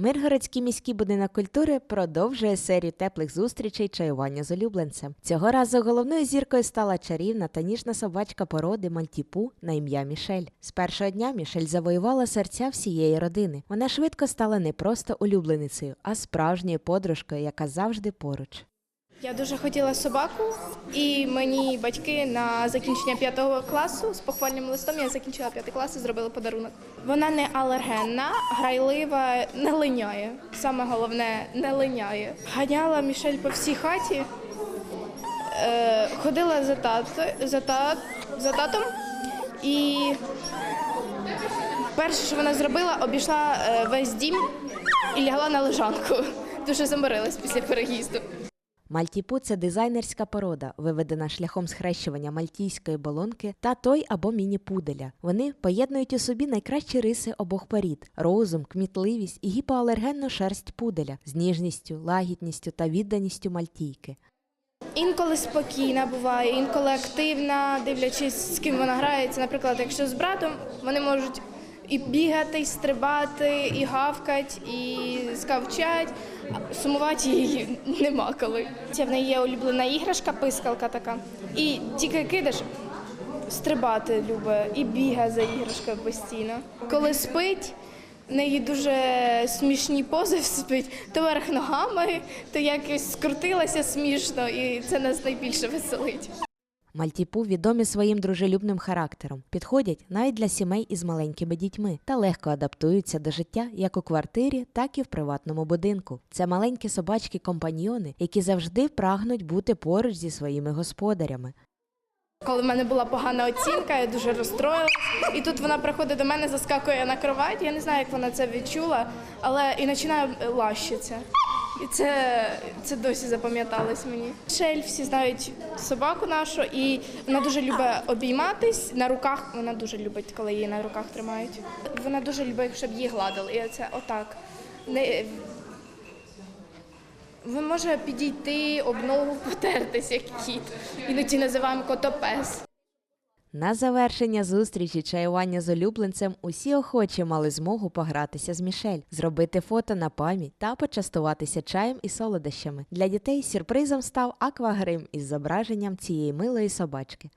Миргородський міський будинок культури продовжує серію теплих зустрічей чаювання з улюбленцем. Цього разу головною зіркою стала чарівна та ніжна собачка породи Мальтіпу на ім'я Мішель. З першого дня Мішель завоювала серця всієї родини. Вона швидко стала не просто улюбленицею, а справжньою подружкою, яка завжди поруч. Я дуже хотіла собаку, і мені батьки на закінчення п'ятого класу з похвальним листом я закінчила п'ятий клас і зробили подарунок. Вона не алергенна, грайлива, не линяє. Саме головне не линяє. Ганяла Мішель по всій хаті, е, ходила за, тато, за, та, за татом і перше, що вона зробила, обійшла е, весь дім і лягла на лежанку. Дуже заморилась після переїзду. Мальтіпу це дизайнерська порода, виведена шляхом схрещування мальтійської болонки та той або міні-пуделя. Вони поєднують у собі найкращі риси обох порід: розум, кмітливість і гіпоалергенну шерсть пуделя з ніжністю, лагідністю та відданістю мальтійки. Інколи спокійна буває, інколи активна, дивлячись, з ким вона грається. Наприклад, якщо з братом, вони можуть і бігати, і стрибати, і гавкать, і скавчать. Сумувати її нема коли. Це в неї є улюблена іграшка, пискалка така. І тільки кидаш, стрибати любить і бігає за іграшкою постійно. Коли спить, в неї дуже смішні пози спить, то верх ногами, то якось скрутилася смішно, і це нас найбільше веселить. Мальтіпу відомі своїм дружелюбним характером, підходять навіть для сімей із маленькими дітьми та легко адаптуються до життя як у квартирі, так і в приватному будинку. Це маленькі собачки-компаньйони, які завжди прагнуть бути поруч зі своїми господарями. Коли в мене була погана оцінка, я дуже розстроїлась. І тут вона приходить до мене, заскакує на кровать. Я не знаю, як вона це відчула, але і починає лащитися. І це, це досі запам'яталось мені. Шель всі знають собаку нашу, і вона дуже любить обійматись на руках. Вона дуже любить, коли її на руках тримають. Вона дуже любить, щоб її гладили. І це отак. Не, він може підійти, об ногу потертись, як кіт. Іноді називаємо котопес. На завершення зустрічі чаювання з улюбленцем усі охочі мали змогу погратися з Мішель, зробити фото на пам'ять та почастуватися чаєм і солодощами. Для дітей сюрпризом став аквагрим із зображенням цієї милої собачки.